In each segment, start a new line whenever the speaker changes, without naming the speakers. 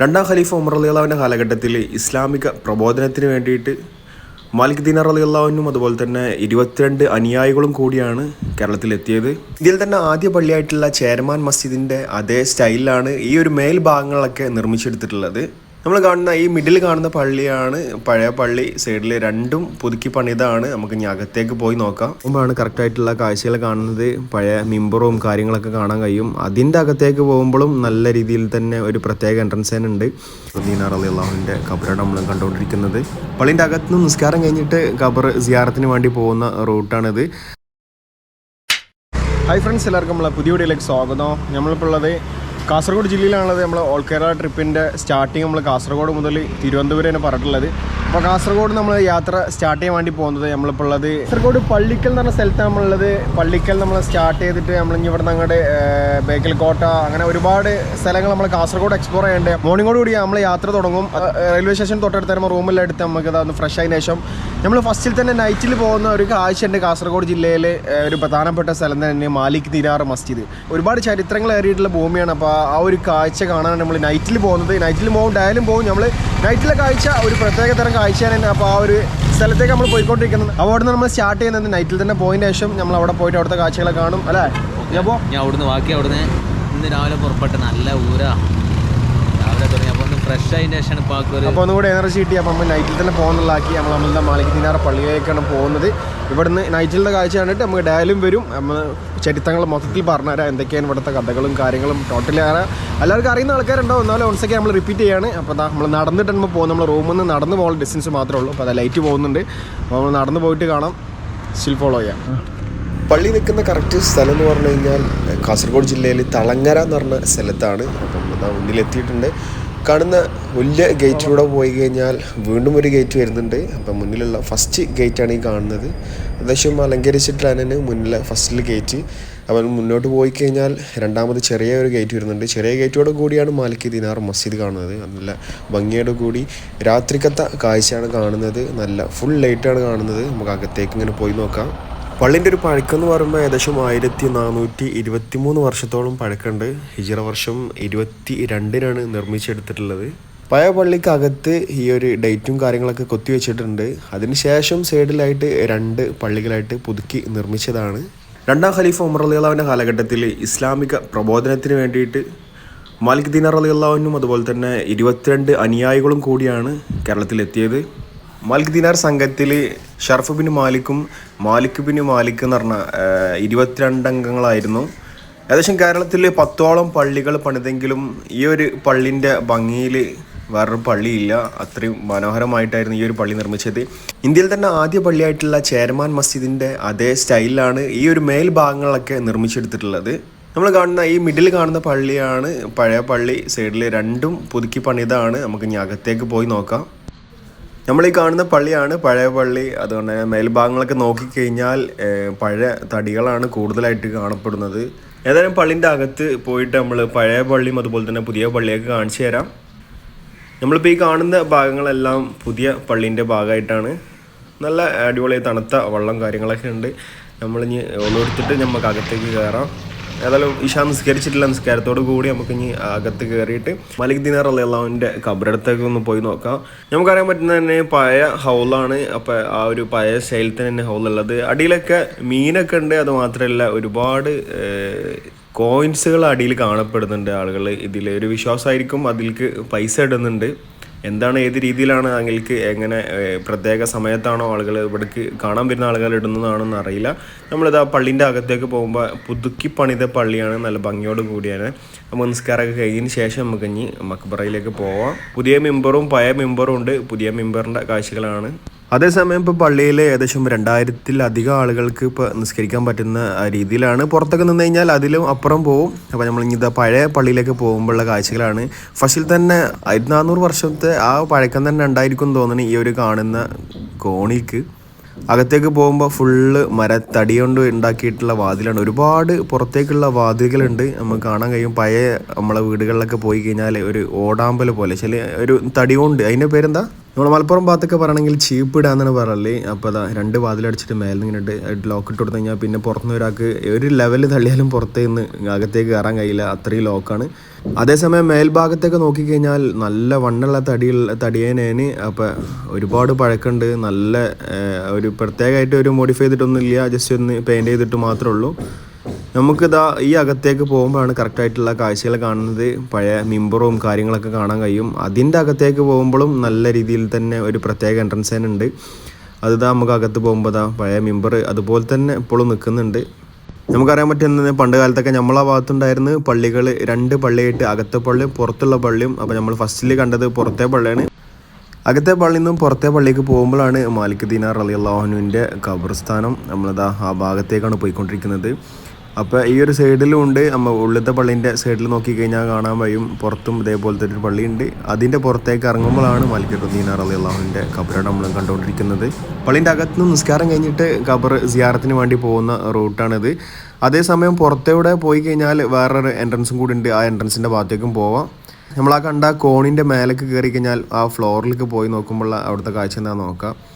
രണ്ടാം ഖലീഫ ഉമർ അലിയുള്ളാവിന്റെ കാലഘട്ടത്തിൽ ഇസ്ലാമിക പ്രബോധനത്തിന് വേണ്ടിയിട്ട് മാലിക് ദീനാർ അലിയുള്ളാവിനും അതുപോലെ തന്നെ ഇരുപത്തിരണ്ട് അനുയായികളും കൂടിയാണ് കേരളത്തിലെത്തിയത്. ഇതിൽ തന്നെ ആദ്യ പള്ളിയായിട്ടുള്ള ചേരമാൻ മസ്ജിദിന്റെ അതേ സ്റ്റൈലിലാണ് ഈ ഒരു മേൽഭാഗങ്ങളൊക്കെ നിർമ്മിച്ചെടുത്തിട്ടുള്ളത്. നമ്മൾ കാണുന്ന ഈ മിഡിൽ കാണുന്ന പള്ളിയാണ് പഴയ പള്ളി സൈഡിൽ രണ്ടും പുതുക്കി പണിതാണ്. നമുക്ക് ഇനി അകത്തേക്ക് പോയി നോക്കാം. മുമ്പാണ് കറക്റ്റ് ആയിട്ടുള്ള കാഴ്ചകൾ കാണുന്നത്. പഴയ മിമ്പറും കാര്യങ്ങളൊക്കെ കാണാൻ കഴിയും. അതിന്റെ അകത്തേക്ക് പോകുമ്പോഴും നല്ല രീതിയിൽ തന്നെ ഒരു പ്രത്യേക എൻട്രൻസ് തന്നെ ഉണ്ട്. ദീനാർ അലി അള്ളാഹുവിന്റെ ഖബറാണ് നമ്മൾ കണ്ടുകൊണ്ടിരിക്കുന്നത്. പള്ളിന്റെ അകത്തുനിന്ന് നിസ്കാരം കഴിഞ്ഞിട്ട് ഖബർ സിയാറത്തിന് വേണ്ടി പോകുന്ന റൂട്ടാണിത്. ഹായ് ഫ്രണ്ട്സ് എല്ലാവർക്കും നമ്മളെ പുതിയ വീഡിയോയിലേക്ക് സ്വാഗതം. നമ്മളിപ്പോൾ ഉള്ളത് കാസർഗോഡ് ജില്ലയിലാണുള്ളത് നമ്മൾ ഓൾ കേരള ട്രിപ്പിന്റെ സ്റ്റാർട്ടിങ് നമ്മൾ കാസർഗോഡ് മുതൽ തിരുവനന്തപുരം തന്നെ പറഞ്ഞിട്ടുള്ളത്. അപ്പോൾ കാസർഗോഡ് നമ്മൾ യാത്ര സ്റ്റാർട്ട് ചെയ്യാൻ വേണ്ടി പോകുന്നത് നമ്മളിപ്പോൾ ഉള്ളത് കാസർഗോഡ് പള്ളിക്കൽ എന്ന് പറഞ്ഞ സ്ഥലത്താണ് നമ്മളുള്ളത്. പള്ളിക്കൽ നമ്മൾ സ്റ്റാർട്ട് ചെയ്തിട്ട് നമ്മൾ ഇവിടെ അങ്ങോട്ട് ബേക്കൽ കോട്ട അങ്ങനെ ഒരുപാട് സ്ഥലങ്ങൾ നമ്മൾ കാസർഗോഡ് എക്സ്പ്ലോർ ചെയ്യേണ്ടത് മോർണിംഗോട് കൂടി നമ്മൾ യാത്ര തുടങ്ങും. റെയിൽവേ സ്റ്റേഷൻ തൊട്ടടുത്ത് തരുമ്പോൾ റൂമെല്ലാം എടുത്ത് നമുക്ക് അതൊന്ന് ഫ്രഷ് ആയതിനു ശേഷം നമ്മൾ ഫസ്റ്റിൽ തന്നെ നൈറ്റിൽ പോകുന്ന ഒരു കാഴ്ച ഉണ്ട് കാസർഗോഡ് ജില്ലയിലെ ഒരു പ്രധാനപ്പെട്ട സ്ഥലം തന്നെ മാലിക് ദിനാർ മസ്ജിദ്. ഒരുപാട് ചരിത്രങ്ങൾ ഏറിയിട്ടുള്ള ഭൂമിയാണ്. അപ്പോൾ ആ ഒരു കാഴ്ച കാണാനാണ് നമ്മൾ നൈറ്റിൽ പോകുന്നത്. നൈറ്റിൽ പോകും ഡയലും പോകും നമ്മൾ നൈറ്റിലെ കാഴ്ച ഒരു പ്രത്യേക തരം കാഴ്ചയാണ് അപ്പോൾ ആ ഒരു സ്ഥലത്തേക്ക് നമ്മൾ പോയിക്കൊണ്ടിരിക്കുന്നത്. അപ്പോൾ അവിടെ നിന്ന് നമ്മൾ സ്റ്റാർട്ട് ചെയ്യുന്നത് നൈറ്റിൽ തന്നെ പോയതിന് ശേഷം നമ്മൾ അവിടെ പോയിട്ട് അവിടുത്തെ കാഴ്ചകളെ കാണും. അല്ലേ? പോകും
ഞാൻ അവിടുന്ന് ബാക്കി അവിടുന്ന് ഇന്ന് രാവിലെ പുറപ്പെട്ട നല്ല ഊരാ രാവിലെ തുടങ്ങി അപ്പോൾ ഒന്ന് ഫ്രഷ് ആയതിന്റെ ശേഷമാണ് ഇപ്പോൾ ആൾക്ക്
അപ്പോൾ ഒന്നുകൂടി എനർജി കിട്ടി. അപ്പോൾ നമ്മൾ നൈറ്റിൽ തന്നെ പോകുന്നുള്ളാക്കി നമ്മൾ നമ്മളുടെ മാളിക ദിനാറ പള്ളിയിലേക്കാണ് പോകുന്നത്. ഇവിടുന്ന് നൈറ്റിലെ കാഴ്ച കണ്ടിട്ട് നമുക്ക് ഡയലും വരും. നമ്മൾ ചരിത്രങ്ങൾ മൊത്തത്തിൽ പറഞ്ഞുതരാം. എന്തൊക്കെയാണ് ഇവിടുത്തെ കഥകളും കാര്യങ്ങളും ടോട്ടലി എല്ലാവർക്കും അറിയുന്ന ആൾക്കാരുണ്ടാവും എന്നാലും ഒൺസൊക്കെ നമ്മൾ റിപ്പീറ്റ് ചെയ്യാണ്. അപ്പോൾ അതാ നമ്മൾ നടന്നിട്ട് നമ്മൾ പോകും നമ്മൾ റൂമിൽ നിന്ന് നടന്നു പോകുന്ന ഡിസ്റ്റൻസ് മാത്രമേ ഉള്ളൂ. അപ്പോൾ അത് ലൈറ്റ് പോകുന്നുണ്ട്. അപ്പോൾ നമ്മൾ നടന്നു പോയിട്ട് കാണാം. സ്റ്റിൽ ഫോളോ ചെയ്യാം. പള്ളി നിൽക്കുന്ന കറക്റ്റ് സ്ഥലം എന്ന് പറഞ്ഞു കഴിഞ്ഞാൽ കാസർഗോഡ് ജില്ലയിൽ തളങ്ങര എന്ന് പറഞ്ഞ സ്ഥലത്താണ്. അപ്പം മുന്നിലെത്തിയിട്ടുണ്ട്. കാണുന്ന വലിയ ഗേറ്റിലൂടെ പോയി കഴിഞ്ഞാൽ വീണ്ടും ഒരു ഗേറ്റ് വരുന്നുണ്ട്. അപ്പം മുന്നിലുള്ള ഫസ്റ്റ് ഗേറ്റാണ് ഈ കാണുന്നത്. ഏകദേശം അലങ്കരിച്ചിട്ടാണ് തന്നെ മുന്നിലെ ഫസ്റ്റിൽ ഗേറ്റ് അപ്പം മുന്നോട്ട് പോയി കഴിഞ്ഞാൽ രണ്ടാമത് ചെറിയ ഒരു ഗേറ്റ് വരുന്നുണ്ട്. ചെറിയ ഗേറ്റോട് കൂടിയാണ് മാലിക് ദിനാർ മസ്ജിദ് കാണുന്നത്. നല്ല ഭംഗിയോട് കൂടി രാത്രിക്കത്തെ കാഴ്ചയാണ് കാണുന്നത്. നല്ല ഫുൾ ലൈറ്റാണ് കാണുന്നത്. നമുക്ക് അകത്തേക്ക് ഇങ്ങനെ പോയി നോക്കാം. പള്ളിന്റെ ഒരു പഴക്കം എന്ന് പറയുമ്പോൾ ഏകദേശം ആയിരത്തി നാനൂറ്റി ഇരുപത്തി മൂന്ന് വർഷത്തോളം പഴക്കമുണ്ട്. ഹിജറ വർഷം ഇരുപത്തി രണ്ടിനാണ് നിർമ്മിച്ചെടുത്തിട്ടുള്ളത്. പഴയ പള്ളിക്കകത്ത് ഈ ഒരു ഡേറ്റും കാര്യങ്ങളൊക്കെ കൊത്തി വെച്ചിട്ടുണ്ട്. അതിനുശേഷം സൈഡിലായിട്ട് രണ്ട് പള്ളികളായിട്ട് പുതുക്കി നിർമ്മിച്ചതാണ്. രണ്ടാം ഖലീഫ ഉമർ അലിയുള്ളാവിന്റെ കാലഘട്ടത്തിൽ ഇസ്ലാമിക പ്രബോധനത്തിന് വേണ്ടിയിട്ട് മാലിക് ദീനാർ അലിയുള്ളാവിനും അതുപോലെ തന്നെ ഇരുപത്തിരണ്ട് അനുയായികളും കൂടിയാണ് കേരളത്തിലെത്തിയത്. മാലിക് ദിനാർ സംഘത്തിൽ ഷർഫ് ബിൻ മാലിക്കും മാലിക് ബിൻ മാലിക് എന്ന് പറഞ്ഞ ഇരുപത്തിരണ്ട് അംഗങ്ങളായിരുന്നു. ഏകദേശം കേരളത്തിൽ പത്തോളം പള്ളികൾ പണിതെങ്കിലും ഈ ഒരു പള്ളിന്റെ ഭംഗിയിൽ വേറൊരു പള്ളിയില്ല. അത്രയും മനോഹരമായിട്ടായിരുന്നു ഈ ഒരു പള്ളി നിർമ്മിച്ചത്. ഇന്ത്യയിൽ തന്നെ ആദ്യ പള്ളിയായിട്ടുള്ള ചേരമാൻ മസ്ജിദിന്റെ അതേ സ്റ്റൈലിലാണ് ഈ ഒരു മേൽഭാഗങ്ങളൊക്കെ നിർമ്മിച്ചെടുത്തിട്ടുള്ളത്. നമ്മൾ കാണുന്ന ഈ മിഡിൽ കാണുന്ന പള്ളിയാണ് പഴയ പള്ളി സൈഡിൽ രണ്ടും പുതുക്കി പണിതാണ്. നമുക്ക് ഇനി അകത്തേക്ക് പോയി നോക്കാം. നമ്മൾ ഈ കാണുന്ന പള്ളിയാണ് പഴയ പള്ളി. അതുകൊണ്ട് മേൽഭാഗങ്ങളൊക്കെ നോക്കിക്കഴിഞ്ഞാൽ പഴയ തടികളാണ് കൂടുതലായിട്ട് കാണപ്പെടുന്നത്. ഏതായാലും പള്ളിന്റെ അകത്ത് പോയിട്ട് നമ്മൾ പഴയ പള്ളിയും അതുപോലെ തന്നെ പുതിയ പള്ളിയൊക്കെ കാണിച്ചു തരാം. നമ്മളിപ്പോൾ ഈ കാണുന്ന ഭാഗങ്ങളെല്ലാം പുതിയ പള്ളീന്റെ ഭാഗമായിട്ടാണ്. നല്ല അടിപൊളി തണുത്ത വെള്ളം കാര്യങ്ങളൊക്കെ ഉണ്ട്. നമ്മളിനി ഒന്നെടുത്തിട്ട് നമുക്ക് അകത്തേക്ക് കയറാം ഏതായാലും ഇഷാ നിസ്കരിച്ചിട്ടില്ല നിസ്കാരത്തോട് കൂടി നമുക്ക് ഇനി അകത്ത് കയറിയിട്ട് മലിക് ദിനാർ അള്ളാഹുവിന്റെ കബറടുത്തേക്ക് ഒന്ന് പോയി നോക്കാം. നമുക്കറിയാൻ പറ്റുന്ന തന്നെ പഴയ ഹൗളാണ്. അപ്പോൾ ആ ഒരു പഴയ സ്റ്റൈലത്തിൽ തന്നെ ഹൗളുള്ളത്. അടിയിലൊക്കെ മീനൊക്കെ ഉണ്ട്. അത് മാത്രമല്ല ഒരുപാട് കോയിൻസുകൾ അടിയിൽ കാണപ്പെടുന്നുണ്ട് ആളുകൾ ഇതിൽ ഒരു വിശ്വാസമായിരിക്കും അതിലേക്ക് പൈസ ഇടുന്നുണ്ട്. എന്താണ് ഏത് രീതിയിലാണ് ആളുകൾക്ക് എങ്ങനെ പ്രത്യേക സമയത്താണോ ആളുകൾ ഇവിടേക്ക് കാണാൻ വരുന്ന ആളുകൾ ഇടുന്നതാണെന്ന് അറിയില്ല. നമ്മളിത് ആ പള്ളീന്റെ അകത്തേക്ക് പോകുമ്പോൾ പുതുക്കി പണിത പള്ളിയാണ് നല്ല ഭംഗിയോട് കൂടിയാണ്. അപ്പോൾ നിസ്കാരമൊക്കെ കഴിഞ്ഞതിന് ശേഷം നമുക്ക് ഇനി മക്ബറയിലേക്ക് പോവാം. പുതിയ മെമ്പറും പഴയ മെമ്പറും ഉണ്ട്. പുതിയ മെമ്പറിന്റെ കാഴ്ചകളാണ് അതേസമയം ഇപ്പോൾ പള്ളിയിൽ ഏകദേശം രണ്ടായിരത്തിലധികം ആളുകൾക്ക് ഇപ്പോൾ നിസ്കരിക്കാൻ പറ്റുന്ന രീതിയിലാണ് പുറത്തൊക്കെ നിന്ന് കഴിഞ്ഞാൽ അതിലും അപ്പുറം പോകും അപ്പോൾ നമ്മൾ ഇനി പഴയ പള്ളിയിലേക്ക് പോകുമ്പോഴുള്ള കാഴ്ചകളാണ്. ഫസ്റ്റിൽ തന്നെ ആയിരത്തി നാനൂറ് വർഷത്തെ ആ പഴക്കം തന്നെ ഉണ്ടായിരിക്കും തോന്നുന്നു ഈ ഒരു കാണുന്ന കോണിക്ക്. അകത്തേക്ക് പോകുമ്പോൾ ഫുള്ള് മരത്തടി കൊണ്ട് ഉണ്ടാക്കിയിട്ടുള്ള വാതിലാണ്. ഒരുപാട് പുറത്തേക്കുള്ള വാതിലുകളുണ്ട്. നമുക്ക് കാണാൻ കഴിയും. പഴയ നമ്മളെ വീടുകളിലൊക്കെ പോയി കഴിഞ്ഞാൽ ഒരു ഓടാമ്പൽ പോലെ. ചില ഒരു തടി കൊണ്ട് അതിന്റെ പേരെന്താ?
നമ്മൾ മലപ്പുറം ഭാഗത്തൊക്കെ പറയണമെങ്കിൽ ചീപ്പ് ഇടാന്നാണ് പറയൽ. അപ്പോൾ അതാ രണ്ട് വാതിലടിച്ചിട്ട് മേലെ ഇങ്ങനെ ലോക്ക് ഇട്ട് കൊടുത്തു കഴിഞ്ഞാൽ പിന്നെ പുറത്തുനിന്ന് ഒരാൾക്ക് ഒരു ലെവൽ തള്ളിയാലും പുറത്തേന്ന് അകത്തേക്ക് കയറാൻ കഴിയില്ല. അത്രയും ലോക്കാണ് അതേസമയം മേൽഭാഗത്തേക്ക് നോക്കിക്കഴിഞ്ഞാൽ നല്ല വണ്ണുള്ള തടിയുള്ള തടിയേനേന്. അപ്പോൾ ഒരുപാട് പഴക്കമുണ്ട് നല്ല ഒരു പ്രത്യേകമായിട്ട് ഒരു മോഡിഫൈ ചെയ്തിട്ടൊന്നുമില്ല. ജസ്റ്റ് ഒന്ന് പെയിന്റ് ചെയ്തിട്ട് മാത്രമേ ഉള്ളൂ. നമുക്കിതാ ഈ അകത്തേക്ക് പോകുമ്പോഴാണ് കറക്റ്റായിട്ടുള്ള കാഴ്ചകൾ കാണുന്നത്. പഴയ മിമ്പറും കാര്യങ്ങളൊക്കെ കാണാൻ കഴിയും. അതിന്റെ അകത്തേക്ക് പോകുമ്പോഴും നല്ല രീതിയിൽ തന്നെ ഒരു പ്രത്യേക എൻട്രൻസ് തന്നെ ഉണ്ട്. അതിതാ നമുക്ക് അകത്ത് പോകുമ്പോൾ ഇതാ പഴയ മിമ്പർ അതുപോലെ തന്നെ ഇപ്പോഴും നിൽക്കുന്നുണ്ട്. നമുക്കറിയാൻ പറ്റുന്നത് പണ്ട് കാലത്തൊക്കെ നമ്മളെ ഭാഗത്തുണ്ടായിരുന്നു പള്ളികൾ രണ്ട് പള്ളിയായിട്ട് അകത്തെ പള്ളിയും പുറത്തുള്ള പള്ളിയും. അപ്പോൾ നമ്മൾ ഫസ്റ്റിൽ കണ്ടത് പുറത്തെ പള്ളിയാണ്. അകത്തെ പള്ളിയിൽ നിന്നും പുറത്തെ പള്ളിക്ക് പോകുമ്പോഴാണ് മാലിക് ദീനാർ അലി അള്ളാഹുനുവിന്റെ ഖബർസ്ഥാനം. നമ്മളിതാ ആ ഭാഗത്തേക്കാണ് പോയിക്കൊണ്ടിരിക്കുന്നത്. അപ്പോൾ ഈ ഒരു സൈഡിലും ഉണ്ട്. നമ്മൾ ഉള്ളിലത്തെ പള്ളീന്റെ സൈഡിൽ നോക്കി കഴിഞ്ഞാൽ കാണാൻ കഴിയും പുറത്തും ഇതേപോലത്തെ ഒരു പള്ളിയുണ്ട്. അതിന്റെ പുറത്തേക്ക് ഇറങ്ങുമ്പോഴാണ് മാലിക് ദീനാർ അലി അള്ളാഹുവിന്റെ കബറാണ് നമ്മൾ കണ്ടുകൊണ്ടിരിക്കുന്നത്. പള്ളീന്റെ അകത്ത് നിന്ന് നിസ്കാരം കഴിഞ്ഞിട്ട് കബർ സിയാറത്തിന് വേണ്ടി പോകുന്ന റൂട്ടാണിത്. അതേസമയം പുറത്തൂടെ പോയി കഴിഞ്ഞാൽ വേറൊരു എൻട്രൻസും കൂടി ഉണ്ട്. ആ എൻട്രൻസിന്റെ ഭാഗത്തേക്കും പോവാം. നമ്മൾ ആ കണ്ട കോണിന്റെ മേലേക്ക് കയറി കഴിഞ്ഞാൽ ആ ഫ്ലോറിലേക്ക് പോയി നോക്കുമ്പോൾ അവിടുത്തെ കാഴ്ച എന്താ നോക്കാം.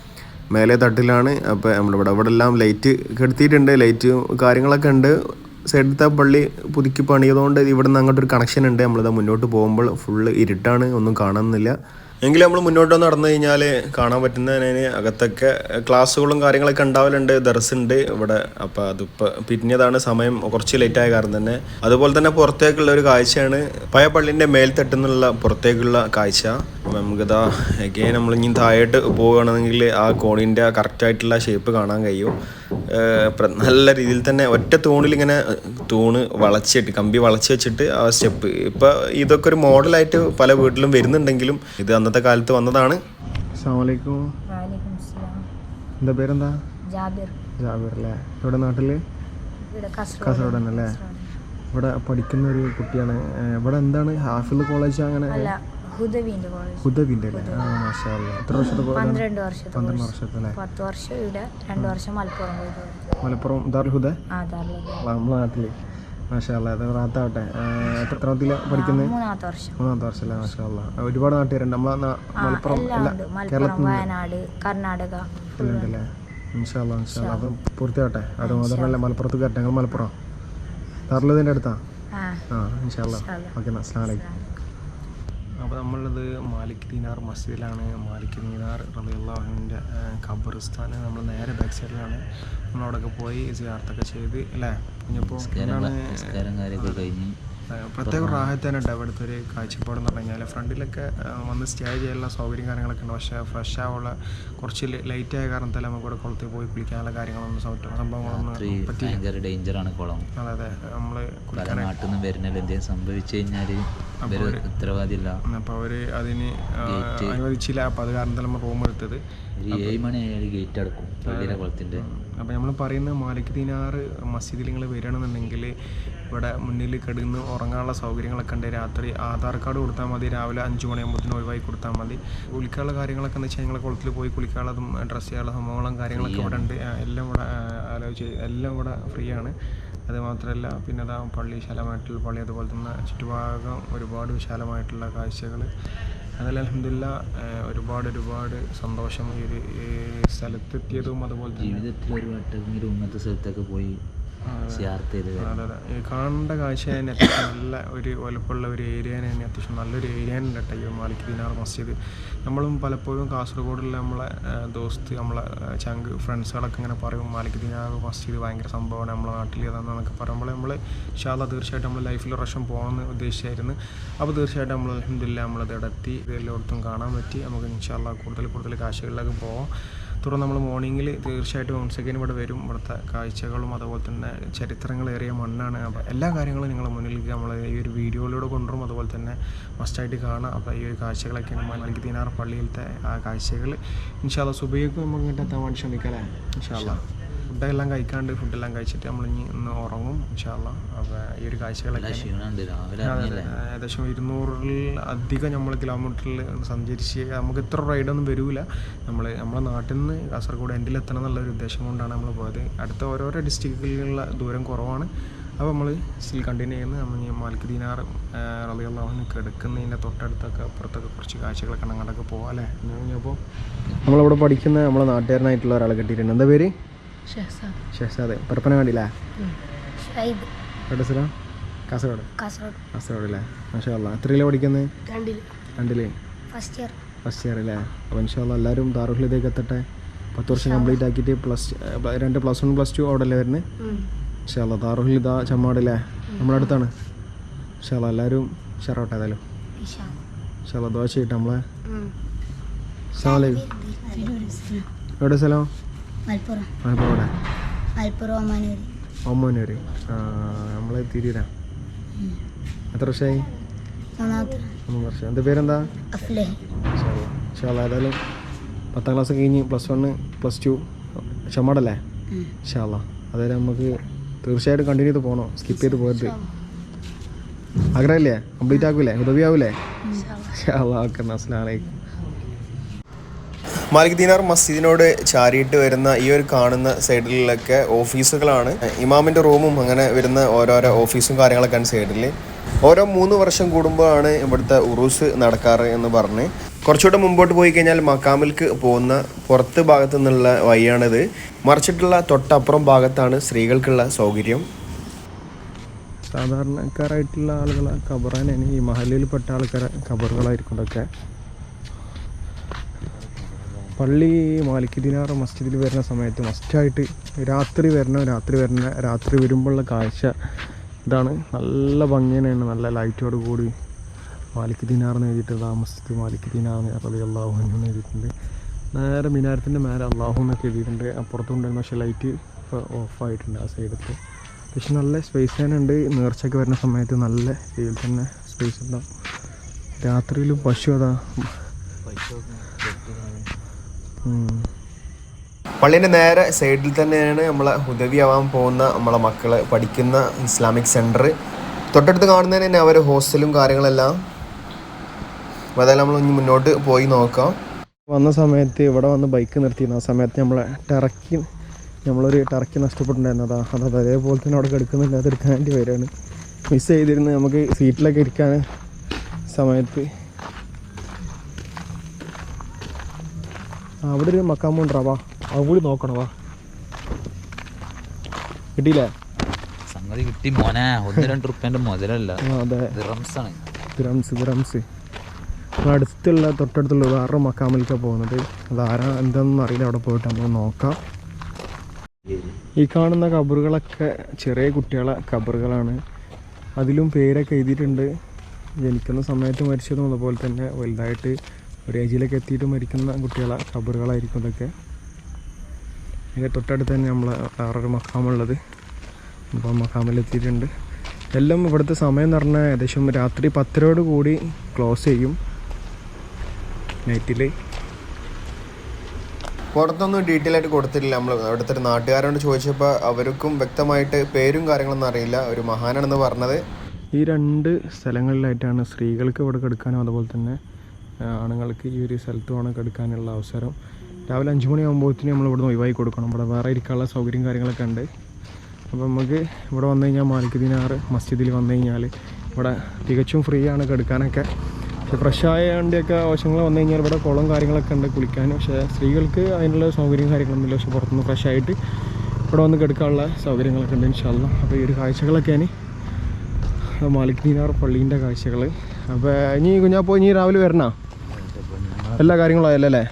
മേലെ തട്ടിലാണ്. അപ്പോൾ നമ്മളിവിടെ ഇവിടെ എല്ലാം ലൈറ്റ് കെടുത്തിയിട്ടുണ്ട്. ലൈറ്റ് കാര്യങ്ങളൊക്കെ ഉണ്ട്. സൈഡിലത്തെ പള്ളി പുതുക്കി പണിയതുകൊണ്ട് ഇവിടെ നിന്ന് അങ്ങോട്ടൊരു കണക്ഷൻ ഉണ്ട്. നമ്മളിത് മുന്നോട്ട് പോകുമ്പോൾ ഫുള്ള് ഇരുട്ടാണ്. ഒന്നും കാണുന്നില്ല എങ്കിലും നമ്മൾ മുന്നോട്ട് നടന്നു കഴിഞ്ഞാൽ കാണാൻ പറ്റുന്നതിന് അകത്തൊക്കെ ക്ലാസ്സുകളും കാര്യങ്ങളൊക്കെ ഉണ്ടാവലുണ്ട്. ദർസ് ഉണ്ട് ഇവിടെ. അപ്പോൾ അതിപ്പോൾ പിരിഞ്ഞതാണ് സമയം. കുറച്ച് ലേറ്റ് ആയ കാരണം തന്നെ. അതുപോലെ തന്നെ പുറത്തേക്കുള്ള ഒരു കാഴ്ചയാണ്. പഴയ പള്ളിന്റെ മേൽത്തട്ടുന്നുള്ള പുറത്തേക്കുള്ള കാഴ്ച. നമുക്കിതാ എഗെയിൻ നമ്മൾ ഇനി താഴോട്ട് പോവുകയാണെങ്കിൽ ആ കോണിന്റെ കറക്റ്റായിട്ടുള്ള ഷേപ്പ് കാണാൻ കഴിയും. നല്ല രീതിയിൽ തന്നെ ഒറ്റ തൂണിൽ ഇങ്ങനെ തൂണ് വളച്ചിട്ട് കമ്പി വളച്ച് വെച്ചിട്ട് ആ സ്റ്റെപ്പ് ഇപ്പോൾ ഇതൊക്കെ ഒരു മോഡലായിട്ട് പല വീട്ടിലും വരുന്നുണ്ടെങ്കിലും ഇത് അന്നത്തെ കാലത്ത് വന്നതാണ്. അസ്സാമലൈക്കും
വാലിക്കും സ്ലാം
എന്താ പേരെന്താ?
ജാബിർ.
ജാബിർ അല്ലേ ഇവിടെ നാട്ടിൽ?
ഇവിടെ കാസർഗോഡ്.
തന്നെ അല്ലേ ഇവിടെ പഠിക്കുന്ന ഒരു കുട്ടിയാണ്. ഇവിടെ എന്താണ്? ഹാഫിൽ കോളേജ് അങ്ങനെ?
അല്ല ഹുദവിന്റെ കോളേജ്
അല്ലേ? ആ മാഷാ അല്ലാ. എത്ര വർഷത്തെ കോളേജ്
പന്ത്രണ്ട് വർഷത്തെ
പന്ത്രണ്ട് വർഷത്തെ അല്ലേ?
പത്ത് വർഷം ഇവിടെ രണ്ട് വർഷം മലപ്പുറം പോയി പോയി.
മലപ്പുറം ദാറുൽ ഹുദ
ആ ദാറുൽ
നമ്മളെ നാട്ടിൽ മാഷാ അത് റാത്താവട്ടെ പഠിക്കുന്നത്
മൂന്നാമത്തെ വർഷം.
മൂന്നാമത്തെ മാഷാ ഒരുപാട് നാട്ടുകാരുണ്ട് നമ്മളെ മലപ്പുറം
വയനാട് കർണാടക.
എല്ലാം ഉണ്ടല്ലേ ഇൻഷാല്ലാ ഇൻഷാല്ലാ അപ്പം പൂർത്തിയാവട്ടെ. അത് മാത്രമല്ല മലപ്പുറത്ത് കയറട്ടെ മലപ്പുറം. അടുത്താ
ആ.
ഇൻഷാല്ലാ അസ്സാം വലൈക്കും അപ്പോൾ നമ്മളുള്ളത് മാലിക് ദീനാർ മസ്ജിദിലാണ്. മാലിക് ദീനാർ റബിയുള്ളാഹുവിന്റെ ഖബറിസ്ഥാൻ നമ്മൾ നേരെ ബാക്ക് സൈഡിലാണ് നമ്മളവിടെയൊക്കെ പോയി സിയാർത്തൊക്കെ ചെയ്ത് അല്ലേ?
ഇനിയിപ്പോൾ കഴിഞ്ഞ്
പ്രത്യേക റാഹത്തേനെ ഉണ്ട് അവിടുത്തെ ഒരു കാഴ്ചപ്പാട് എന്ന് പറഞ്ഞു കഴിഞ്ഞാൽ ഫ്രണ്ടിലൊക്കെ വന്ന് സ്റ്റേ ചെയ്യാനുള്ള സൗകര്യം കാര്യങ്ങളൊക്കെ ഉണ്ട്. പക്ഷേ ഫ്രഷ് ആവുള്ള കുറച്ച് ലൈറ്റ് ആയ കാരണത്താൽ നമുക്ക് ഇവിടെ കുളത്തിൽ പോയി കുളിക്കാനുള്ള കാര്യങ്ങളൊന്നും സംഭവങ്ങളൊന്നും
ഭയങ്കര ഡേഞ്ചറാണ് കുളം.
അതെ അതെ. നമ്മൾ
നാട്ടിൽ നിന്ന് വരുന്നില്ല എന്തെങ്കിലും സംഭവിച്ചു കഴിഞ്ഞാൽ ഉത്തരവാദിയില്ല
അപ്പോൾ അവർ അതിന് അനുവദിച്ചില്ല. അപ്പോൾ അത് കാരണത്താൽ നമ്മൾ റൂം എടുത്തത്.
ഏഴ് മണി ആയാലും ഗേറ്റ് അടക്കും കുളത്തിന്റെ
അപ്പോൾ നമ്മൾ പറയുന്നത് മാലിക് ദിനാർ മസ്ജിദിൽ നിങ്ങൾ വരികയാണെന്നുണ്ടെങ്കിൽ ഇവിടെ മുന്നിൽ കിടന്ന് ഉറങ്ങാനുള്ള സൗകര്യങ്ങളൊക്കെ ഉണ്ട്. രാത്രി ആധാർ കാർഡ് കൊടുത്താൽ മതി. രാവിലെ അഞ്ച് മണിയാകുമ്പോൾ ഒഴിവായി കൊടുത്താൽ മതി. കുളിക്കാനുള്ള കാര്യങ്ങളൊക്കെ എന്ന് വെച്ചാൽ ഞങ്ങൾ കുളത്തിൽ പോയി കുളിക്കാനുള്ളതും ഡ്രസ്സ് ചെയ്യാനുള്ള സംഭവങ്ങളും കാര്യങ്ങളൊക്കെ ഇവിടെ ഉണ്ട്. എല്ലാം ഇവിടെ ആലോചിച്ച് എല്ലാം ഇവിടെ ഫ്രീ ആണ് അത് മാത്രമല്ല പിന്നെ അതാ പള്ളി വിശാലമായിട്ടുള്ള പള്ളി അതുപോലെ തന്നെ ചുറ്റുഭാഗം ഒരുപാട് വിശാലമായിട്ടുള്ള കാഴ്ചകൾ. അതിൽ അലഹമില്ല ഒരുപാട് ഒരുപാട് സന്തോഷം ഈ ഒരു സ്ഥലത്തെത്തിയതും അതുപോലെ
ജീവിതത്തിൽ ഒരു ഉന്നത ഇങ്ങനത്തെ സ്ഥലത്തൊക്കെ പോയി
കാണേണ്ട കാഴ്ച തന്നെ അത്യാവശ്യം നല്ല ഒരു വലുപ്പമുള്ള ഒരു ഏരിയ തന്നെ അത്യാവശ്യം നല്ലൊരു ഏരിയ തന്നെ കേട്ടോ ഈ മാലിക് ദിനാർ മസ്ജിദ്. നമ്മളും പലപ്പോഴും കാസർഗോഡുള്ള നമ്മളെ ദോസ്ത് നമ്മളെ ചങ്ക് ഫ്രണ്ട്സുകളൊക്കെ ഇങ്ങനെ പറയും മാലിക് ദിനാർ മസ്ജിദ് ഭയങ്കര സംഭവമാണ് നമ്മളെ നാട്ടിൽ ഏതാണെന്നൊക്കെ പറയുമ്പോൾ നമ്മൾ ഷാദ തീർച്ചയായിട്ടും നമ്മൾ ലൈഫിൽ പ്രാവശ്യം പോകണമെന്ന് ഉദ്ദേശിച്ചായിരുന്നു. അപ്പോൾ തീർച്ചയായിട്ടും നമ്മൾ അലഹമില്ല നമ്മളത് ഇത് എല്ലായിടത്തും കാണാൻ പറ്റി. നമുക്ക് ഇൻഷാല്ല കൂടുതൽ കൂടുതൽ കാഴ്ചകളിലേക്ക് പോകാം തുടർന്ന് നമ്മൾ മോർണിംഗിൽ തീർച്ചയായിട്ടും വൺ സെക്കൻഡ് ഇവിടെ വരും. ഇവിടുത്തെ കാഴ്ചകളും അതുപോലെ തന്നെ ചരിത്രങ്ങളേറിയ മണ്ണാണ്. അപ്പോൾ എല്ലാ കാര്യങ്ങളും നിങ്ങളുടെ മുന്നിലേക്ക് നമ്മൾ ഈ ഒരു വീഡിയോയിലൂടെ കൊണ്ടുവരും. അതുപോലെ തന്നെ മസ്റ്റായിട്ട് കാണാം. അപ്പോൾ ഈ ഒരു കാഴ്ചകളൊക്കെയാണ് മലക്ക് തീനാർ പള്ളിയിലത്തെ ആ കാഴ്ചകൾ ഇൻഷാല്ല സുബൈക്ക് നമുക്ക് എത്താൻ വേണ്ടി ശ്രമിക്കാം അല്ലേ? ഇൻഷാല്ല ഫുഡെല്ലാം കഴിക്കാണ്ട് ഫുഡെല്ലാം കഴിച്ചിട്ട് നമ്മൾ ഇനി ഇന്ന് ഉറങ്ങും ഇൻഷാല്ല അപ്പോൾ ഈ ഒരു കാഴ്ചകളൊക്കെ. ഏകദേശം ഇരുന്നൂറിൽ അധികം നമ്മൾ കിലോമീറ്ററിൽ സഞ്ചരിച്ച് നമുക്ക് ഇത്ര റൈഡൊന്നും വരില്ല നമ്മൾ നമ്മളെ നാട്ടിൽ നിന്ന് കാസർഗോഡ് എൻഡിൽ എത്തണം എന്നുള്ള ഒരു ഉദ്ദേശം കൊണ്ടാണ് നമ്മൾ പോയത്. അടുത്ത ഓരോരോ ഡിസ്ട്രിക്റ്റുകളിലുള്ള ദൂരം കുറവാണ്. അപ്പോൾ നമ്മൾ സ്റ്റിൽ കണ്ടിന്യൂ ചെയ്യുന്നത് നമ്മൾ ഈ മാലിക് ദീനാർ എടുക്കുന്നതിന്റെ കിടക്കുന്നതിന്റെ തൊട്ടടുത്തൊക്കെ അപ്പുറത്തൊക്കെ കുറച്ച് കാഴ്ചകളൊക്കെ അങ്ങോട്ടൊക്കെ പോകാം അല്ലേ എന്ന് കഴിഞ്ഞപ്പോൾ നമ്മളവിടെ പഠിക്കുന്ന നമ്മളെ നാട്ടുകാരനായിട്ടുള്ള ഒരാളെ കിട്ടിയിട്ടുണ്ട്. എന്താ പേര്? ഷെഹസാദ്. പരപ്പനങ്ങാടിയില്ലേ എവിടെ സ്ഥലം? കാസർഗോഡ്.
കാസർഗോഡ്.
കാസർഗോഡ് അല്ലേ മാഷാ അല്ലാ എത്രയിലാണ് പഠിക്കുന്നത്
രണ്ടിൽ. First year.
ഫസ്റ്റ് ഇയർ അല്ലേ? അപ്പോൾ ഇൻഷാല്ല എല്ലാവരും ദാറുഹുലിലേക്ക് എത്തട്ടെ. പത്ത് വർഷം കംപ്ലീറ്റ് ആക്കിയിട്ട് പ്ലസ് രണ്ട് പ്ലസ് വൺ പ്ലസ് ടു അവിടെ അല്ലേ വരുന്നത് ഇൻഷാല്ല ദാറുഹുൽ ഇതാ ചമ്മാടല്ലേ? നമ്മുടെ അടുത്താണ്. ഇൻഷാല്ല എല്ലാവരും ഷെറോട്ടെ ഏതായാലും. ഇൻഷാല്ല ദോശ കിട്ടാം നമ്മളെ. എവിടെ സ്ഥലം?
മലപ്പുറം.
നമ്മളെ തിരിയൂരാ എത്ര വർഷമായി
മൂന്നാമത്തെ.
മൂന്ന് വർഷം. എന്റെ പേരെന്താ?
അഫ്ലഹ്.
ഇൻഷാല്ല ഏതായാലും പത്താം ക്ലാസ് കഴിഞ്ഞ് പ്ലസ് വണ്ണ് പ്ലസ് ടു ഷമാടല്ലേ ഷാള അതായത് നമുക്ക് തീർച്ചയായിട്ടും കണ്ടിന്യൂ ചെയ്ത് പോകണം സ്കിപ്പ് ചെയ്ത് പോയത് ആഗ്രഹമില്ലേ? കംപ്ലീറ്റ് ആക്കൂലേ? ഉദവിയാവൂലേ? ഷാള ഓക്കെ അസ്സലാമു അലൈക്കും. മാലിക് ദീനാർ മസ്ജിദിനോട് ചാരിയിട്ട് വരുന്ന ഈ ഒരു കാണുന്ന സൈഡിലൊക്കെ ഓഫീസുകളാണ്. ഇമാമിന്റെ റൂമും അങ്ങനെ വരുന്ന ഓരോരോ ഓഫീസും കാര്യങ്ങളൊക്കെ ആണ് സൈഡിൽ ഓരോ മൂന്ന് വർഷം കൂടുമ്പോഴാണ് ഇവിടുത്തെ ഉറൂസ് നടക്കാറ് എന്ന് പറഞ്ഞ്. കുറച്ചുകൂടെ മുമ്പോട്ട് പോയി കഴിഞ്ഞാൽ മക്കാമിൽക്ക് പോകുന്ന പുറത്ത് ഭാഗത്തു നിന്നുള്ള വഴിയാണിത്. മറിച്ചിട്ടുള്ള തൊട്ടപ്പുറം ഭാഗത്താണ് സ്ത്രീകൾക്കുള്ള സൗകര്യം. സാധാരണക്കാരായിട്ടുള്ള ആളുകളെ ഖബറാനാണ് ഈ മഹലിൽപ്പെട്ട ആൾക്കാരെ ഖബറുകളായിരിക്കും ഇതൊക്കെ. പള്ളി മാലിക് ദിനാർ മസ്ജിദിൽ വരുന്ന സമയത്ത് മസ്റ്റായിട്ട് രാത്രി വരണം രാത്രി വരുന്ന രാത്രി വരുമ്പോഴുള്ള കാഴ്ച ഇതാണ്. നല്ല ഭംഗിയാണ് നല്ല ലൈറ്റോട് കൂടി മാലിക് ദിനാർ എന്ന് എഴുതിയിട്ട് ആ മസ്ജിദ് മാലിക് ദിനാർ റലി അള്ളാഹു എന്ന് എഴുതിയിട്ടുണ്ട്. നേരെ മിനാരത്തിന്റെ മേലെ അള്ളാഹു എന്നൊക്കെ എഴുതിയിട്ടുണ്ട്. അപ്പുറത്തുണ്ടായിരുന്നു പക്ഷേ ലൈറ്റ് ഇപ്പോൾ ഓഫായിട്ടുണ്ട് ആ സൈഡത്ത് പക്ഷെ നല്ല സ്പേസ് തന്നെ ഉണ്ട്. നേർച്ചയൊക്കെ വരുന്ന സമയത്ത് നല്ല രീതിയിൽ തന്നെ സ്പേസ് ഉണ്ടാവും. രാത്രിയിലും പശു അതാ പള്ളീന്റെ നേരെ സൈഡിൽ തന്നെയാണ് നമ്മളെ ഉദവിയാവാൻ പോകുന്ന നമ്മളെ മക്കൾ പഠിക്കുന്ന ഇസ്ലാമിക് സെന്റർ തൊട്ടടുത്ത് കാണുന്നതിന് തന്നെ അവർ ഹോസ്റ്റലും കാര്യങ്ങളെല്ലാം. അപ്പോൾ അതായത് നമ്മൾ ഇനി മുന്നോട്ട് പോയി നോക്കാം. വന്ന സമയത്ത് ഇവിടെ വന്ന് ബൈക്ക് നിർത്തിയിരുന്നു. ആ സമയത്ത് നമ്മളെ ടറക്കി നമ്മളൊരു ടറക്കി നഷ്ടപ്പെട്ടിട്ടുണ്ടായിരുന്നതാ അത് അതേപോലെ തന്നെ അവിടെ കിടക്കുന്നില്ലാതെടുക്കാൻ എടുക്കാൻ വേണ്ടി വരികയാണ്. മിസ് ചെയ്തിരുന്ന്. നമുക്ക് സീറ്റിലൊക്കെ ഇരിക്കാൻ സമയത്ത്. അവിടെ ഒരു മക്കാമുണ്ടാ വാ അത് കൂടി നോക്കണം വാ. കിട്ടിയില്ലേ?
സംഗതി കിട്ടി മോനെ. ഒന്ന് രണ്ട് മുതലല്ല.
അതെ. ദ്രംസ് ദ്രംസ് അടുത്തുള്ള തൊട്ടടുത്തുള്ള വേറെ മക്കാമിലേക്കാണ് പോകുന്നത്. അത് ആരാ എന്താണെന്ന് അറിയില്ല. അവിടെ പോയിട്ട് നമുക്ക് നോക്കാം. ഈ കാണുന്ന കബറുകളൊക്കെ ചെറിയ കുട്ടികളെ കബറുകളാണ്. അതിലും പേരൊക്കെ എഴുതിയിട്ടുണ്ട്. ജനിക്കുന്ന സമയത്ത് മരിച്ചതും അതുപോലെ തന്നെ വലുതായിട്ട് ഒരു ഏജിലേക്ക് എത്തിയിട്ട് മരിക്കുന്ന കുട്ടികളെ ഖബറുകളായിരിക്കും ഇതൊക്കെ. ഇതിന്റെ തൊട്ടടുത്ത് തന്നെ നമ്മൾ വേറൊരു മക്കാമുള്ളത് അപ്പോൾ മഖാമിലെത്തിയിട്ടുണ്ട്. എല്ലാം ഇവിടുത്തെ സമയം എന്ന് പറഞ്ഞാൽ ഏകദേശം രാത്രി പത്തരയോട് കൂടി ക്ലോസ് ചെയ്യും നൈറ്റിൽ പുറത്തൊന്നും ഡീറ്റെയിൽ ആയിട്ട് കൊടുത്തിട്ടില്ല നമ്മൾ അവിടുത്തെ ഒരു നാട്ടുകാരോട് ചോദിച്ചപ്പോൾ അവർക്കും വ്യക്തമായിട്ട് പേരും കാര്യങ്ങളൊന്നും അറിയില്ല. ഒരു മഹാനാണെന്ന് പറഞ്ഞത്. ഈ രണ്ട് സ്ഥലങ്ങളിലായിട്ടാണ് സ്ത്രീകൾക്ക് ഇവിടെ കെടുക്കാനും അതുപോലെ തന്നെ ആണുങ്ങൾക്ക് ഈ ഒരു സ്ഥലത്തുമാണ് എടുക്കാനുള്ള അവസരം. രാവിലെ അഞ്ച് മണിയാകുമ്പോഴത്തേന് നമ്മൾ ഇവിടുന്ന് ഒഴിവായി കൊടുക്കണം. ഇവിടെ വേറെ ഇരിക്കാനുള്ള സൗകര്യം കാര്യങ്ങളൊക്കെ ഉണ്ട്. അപ്പോൾ നമുക്ക് ഇവിടെ വന്നു കഴിഞ്ഞാൽ മാലിക് മസ്ജിദിൽ വന്നു കഴിഞ്ഞാൽ ഇവിടെ തികച്ചും ഫ്രീ ആണ് കെടുക്കാനൊക്കെ. പക്ഷേ ഫ്രഷായ വണ്ടിയൊക്കെ ആവശ്യങ്ങൾ വന്നു കഴിഞ്ഞാൽ ഇവിടെ കുളം കാര്യങ്ങളൊക്കെ ഉണ്ട് കുളിക്കാൻ. പക്ഷേ സ്ത്രീകൾക്ക് അതിനുള്ള സൗകര്യം കാര്യങ്ങളൊന്നുമില്ല പക്ഷേ പുറത്തുനിന്ന് ഫ്രഷായിട്ട് ഇവിടെ വന്ന് കെടുക്കാനുള്ള സൗകര്യങ്ങളൊക്കെ ഉണ്ട് ഇൻഷാല്ല അപ്പോൾ ഈ ഒരു കാഴ്ചകളൊക്കെയാണ് മാലിക് ദീനാർ പള്ളീന്റെ കാഴ്ചകൾ. അപ്പോൾ ഇനി കുഞ്ഞാപ്പോ ഇനി രാവിലെ വരണോ? എല്ലാ കാര്യങ്ങളും ആയല്ലോ അല്ലേ?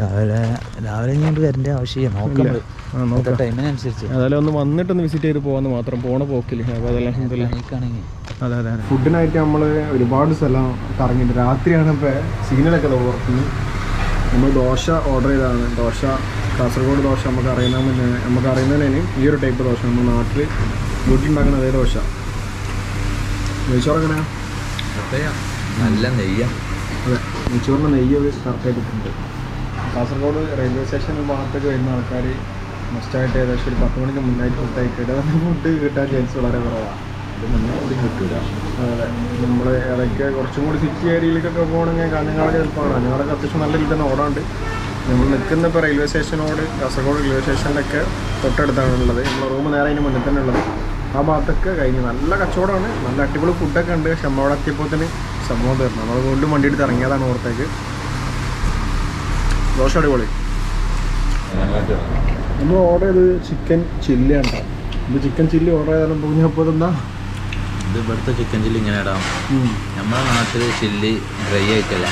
രാവിലെ രാവിലെ ഇനി വരേണ്ട ആവശ്യം നോക്കാം ടൈമിനനുസരിച്ച്.
അതായാലും ഒന്ന് വന്നിട്ടൊന്ന് വിസിറ്റ് ചെയ്ത് പോകാമെന്ന് മാത്രം. പോണ പോക്കിൽ. അതെ അതെ ഫുഡിനായിട്ട് നമ്മൾ ഒരുപാട് സ്ഥലം കറങ്ങിയിട്ട് രാത്രിയാണ് ഇപ്പോൾ സിഗ്നലൊക്കെ പുറത്തുനിന്ന് നമ്മൾ ദോശ ഓർഡർ ചെയ്തതാണ്. ദോശ കാസർഗോഡ് ദോശ നമുക്ക് അറിയുന്ന മുന്നേ നമുക്ക് അറിയുന്നതിന് ഈ ഒരു ടൈപ്പ് ദോശ. നമ്മുടെ നാട്ടിൽ വീട്ടിലുണ്ടാക്കുന്ന അതേ ദോശ. എങ്ങനെയാണ്
നല്ല നെയ്യ.
അതെ നെയ്ച്ചോറിന് നെയ്യ് ഒരു ഇട്ടുണ്ട് കാസർഗോഡ് റെയിൽവേ സ്റ്റേഷൻ ഭാഗത്തേക്ക് വരുന്ന ആൾക്കാർ മസ്റ്റായിട്ട് ഏകദേശം ഒരു പത്ത് മണിക്ക് മുന്നായിട്ട് ഫുഡ് കഴിക്കിട്ട് ഫുഡ് കിട്ടാൻ ചാൻസ് വളരെ കുറവാണ്
കിട്ടില്ല
അതെ നമ്മൾ ഇടയ്ക്ക് കുറച്ചും കൂടി സിറ്റി ഏരിയയിലേക്കൊക്കെ പോകണമെങ്കിൽ കാഞ്ഞങ്ങാട് എളുപ്പമാണ്. കാഞ്ഞങ്ങാടൊക്കെ അത്യാവശ്യം നല്ല രീതിയിൽ തന്നെ ഓടാണ്ട് നമ്മൾ നിൽക്കുന്ന ഇപ്പോൾ റെയിൽവേ സ്റ്റേഷനോട് കാസർഗോഡ് റെയിൽവേ സ്റ്റേഷനിലൊക്കെ തൊട്ടടുത്താണ് ഉള്ളത് നമ്മുടെ റൂം നേരെ അതിന് മുന്നിൽ തന്നെ ഉള്ളത് ആ ഭാഗത്തൊക്കെ കഴിഞ്ഞു നല്ല കച്ചവടമാണ്. നല്ല അടിപൊളി ഫുഡൊക്കെ ഉണ്ട്. പക്ഷെ നമ്മളവിടെ എത്തിയപ്പോൾ തന്നെ സംഭവം തരുന്നു നമ്മൾ വീണ്ടും വണ്ടി എടുത്ത് ഇറങ്ങിയതാണ് ഓർത്തേക്ക് ദോശ അടിപൊളി. നമ്മൾ ഓർഡർ ചെയ്ത് ചിക്കൻ ചില്ലിയാണ് നമ്മൾ ഇത് ചിക്കൻ ചില്ലി ഓർഡർ ചെയ്താലും പറഞ്ഞപ്പോൾ എന്താ
ഇത് ഇവിടുത്തെ ചിക്കൻ ചില്ലി ഇങ്ങനെ ഇടാം നമ്മുടെ നാട്ടിൽ ചില്ലി ഡ്രൈ ആയിട്ടല്ല.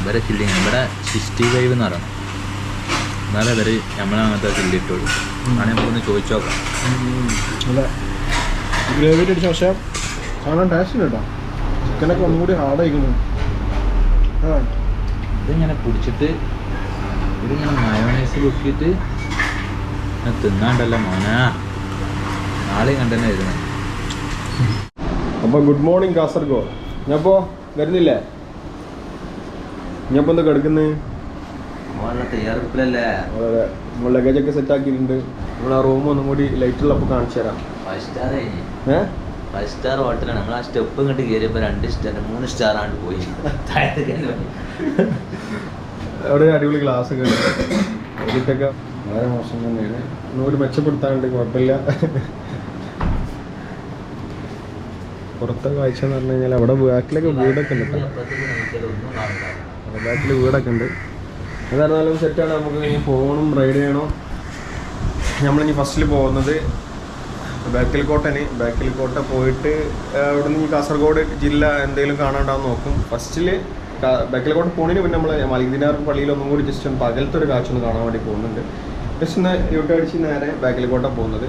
ഇവിടെ ചില്ലി ഇവിടെ സിക്സ്റ്റി ഫൈവ് എന്ന് പറയണം. എന്നാലേ ഇവർ നമ്മളെ അങ്ങനത്തെ ചില്ലി ഇട്ടുള്ളൂ ആണെങ്കിൽ നമുക്കൊന്ന് ചോദിച്ചു നോക്കാം.
അല്ല ഗ്രേവി അടിച്ച പക്ഷേ കാണാൻ ടേസ്റ്റ് കേട്ടോ. ചിക്കനൊക്കെ ഒന്നും കൂടി ഹാർഡ് ആയിക്കുന്നു. ആ.
ഇതിങ്ങനെ പിടിച്ചിട്ട് ഇതിങ്ങനെ മയോണൈസ് കുക്കിയിട്ട് ഞാൻ തിന്നാണ്ടല്ല മോനാ. നാളെ കണ്ടെന്നെ വരുന്നത്
അപ്പോൾ ഗുഡ് മോർണിംഗ് കാസർഗോഡ് ഞാനിപ്പോൾ വരുന്നില്ലേ? ഞാനിപ്പോൾ എന്താ കിടക്കുന്നത് അതെ. നമ്മൾ ലഗേജൊക്കെ സെറ്റ് ആക്കിയിട്ടുണ്ട്. നമ്മൾ ആ റൂം ഒന്നും കൂടി ലൈറ്റുള്ളപ്പോൾ കാണിച്ചു തരാം.
ഫൈവ് സ്റ്റാർ കഴിഞ്ഞ്
ഏഹ്
ഫൈവ് സ്റ്റാർ ഹോട്ടലാണ് നമ്മൾ ആ സ്റ്റെപ്പ് ഇങ്ങോട്ട് കയറിയപ്പോൾ രണ്ട് സ്റ്റാർ മൂന്ന് സ്റ്റാർ ആണ് പോയി.
അവിടെ അടിപൊളി ക്ലാസ് വളരെ മോശം തന്നെയാണ്. ഒന്നുകൂടി മെച്ചപ്പെടുത്താനുണ്ട് കുഴപ്പമില്ല. പുറത്തെ കാഴ്ച എന്ന് പറഞ്ഞു കഴിഞ്ഞാൽ അവിടെ ബാക്കിലൊക്കെ വീടൊക്കെ ഉണ്ട്. ബാക്കിൽ വീടൊക്കെ ഉണ്ട്. അതായിരുന്നാലും സെറ്റാണ്. നമുക്ക് ഇനി ഫോണും റൈഡ് ചെയ്യണോ. നമ്മളിനി ഫസ്റ്റിൽ പോകുന്നത് ബേക്കൽ കോട്ടന് ബേക്കൽ കോട്ട പോയിട്ട് അവിടെ നിന്ന് കാസർഗോഡ് ജില്ല എന്തെങ്കിലും കാണാണ്ടാവും നോക്കും. ഫസ്റ്റിൽ ബേക്കൽ കോട്ട പോണതിന് പിന്നെ നമ്മൾ മലിദിനാർ പള്ളിയിൽ ഒന്നും കൂടി ജസ്റ്റ് ഒന്ന് പകലത്തെ ഒരു കാഴ്ച ഒന്ന് കാണാൻ വേണ്ടി പോകുന്നുണ്ട്. ജസ്റ്റ് ഒന്ന് യൂട്ട് അടിച്ച് നേരെ ബേക്കൽ കോട്ട പോകുന്നത്.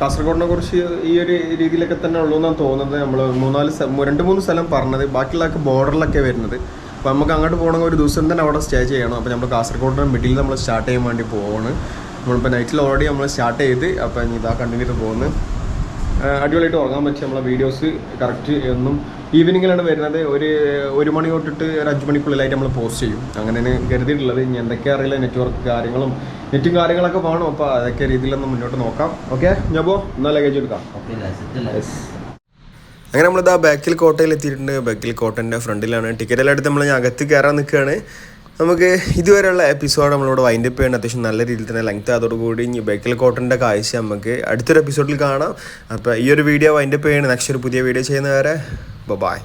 കാസർഗോഡിനെ കുറിച്ച് ഈ ഒരു രീതിയിലൊക്കെ തന്നെ ഉള്ളൂ എന്നാണ് തോന്നുന്നത്. നമ്മൾ മൂന്നാൽ രണ്ട് മൂന്ന് സ്ഥലം പറഞ്ഞത്. ബാക്കിയുള്ളതൊക്കെ ബോർഡറിലൊക്കെ വരുന്നത്. അപ്പോൾ നമുക്ക് അങ്ങോട്ട് പോകണമെങ്കിൽ ഒരു ദിവസം തന്നെ അവിടെ സ്റ്റേ ചെയ്യണം. അപ്പോൾ നമ്മൾ കാസർഗോഡിന്റെ മിഡിൽ നമ്മൾ സ്റ്റാർട്ട് ചെയ്യാൻ വേണ്ടി പോവാണ്. നമ്മളിപ്പോൾ നൈറ്റിൽ ഓൾറെഡി നമ്മൾ സ്റ്റാർട്ട് ചെയ്ത് അപ്പോൾ ഇനി ഇതാ കണ്ടിന്യൂ ചെയ്ത് പോകുന്നു ആഹ് അടിപൊളിയായിട്ട് ഉറങ്ങാൻ പറ്റും നമ്മളെ വീഡിയോസ് കറക്റ്റ് എന്നും. ഈവനിങ്ങിലാണ് വരുന്നത്. ഒരു ഒരു മണി തൊട്ടിട്ട് ഒരു അഞ്ച് മണിക്കുള്ളിലായിട്ട് നമ്മൾ പോസ്റ്റ് ചെയ്യും. അങ്ങനെയാണ് കരുതിയിട്ടുള്ളത്. ഇനി എന്തൊക്കെയാ അറിയില്ല. നെറ്റ്വർക്ക് കാര്യങ്ങളും നെറ്റും കാര്യങ്ങളൊക്കെ വേണം. അപ്പോൾ അതൊക്കെ രീതിയിലൊന്ന് മുന്നോട്ട് നോക്കാം. ഓക്കെ ഞാൻ പോ എന്നാൽ ലഗേജ് എടുക്കാം. അങ്ങനെ നമ്മളിതാ ബാക്കിൽ കോട്ടയിൽ എത്തിയിട്ടുണ്ട്. ബാക്കിൽ കോട്ടന്റെ ഫ്രണ്ടിലാണ്. ടിക്കറ്റ് എല്ലാം എടുത്ത് നമ്മൾ അകത്ത് കയറാൻ നിൽക്കുകയാണ് നമുക്ക് ഇതുവരെയുള്ള എപ്പിസോഡ് നമ്മളിവിടെ വൈൻഡപ്പ് ചെയ്യണം. അത്യാവശ്യം നല്ല രീതിയിൽ തന്നെ ലെങ്ത് അതോടുകൂടി ഇനി ബേക്കൽ കോട്ടന്റെ കാഴ്ച നമുക്ക് അടുത്തൊരു എപ്പിസോഡിൽ കാണാം. അപ്പോൾ ഈ ഒരു വീഡിയോ വൈൻഡപ്പ് ചെയ്യണം. നെക്സ്റ്റ് ഒരു പുതിയ വീഡിയോ ചെയ്യുന്നവരെ ബൈ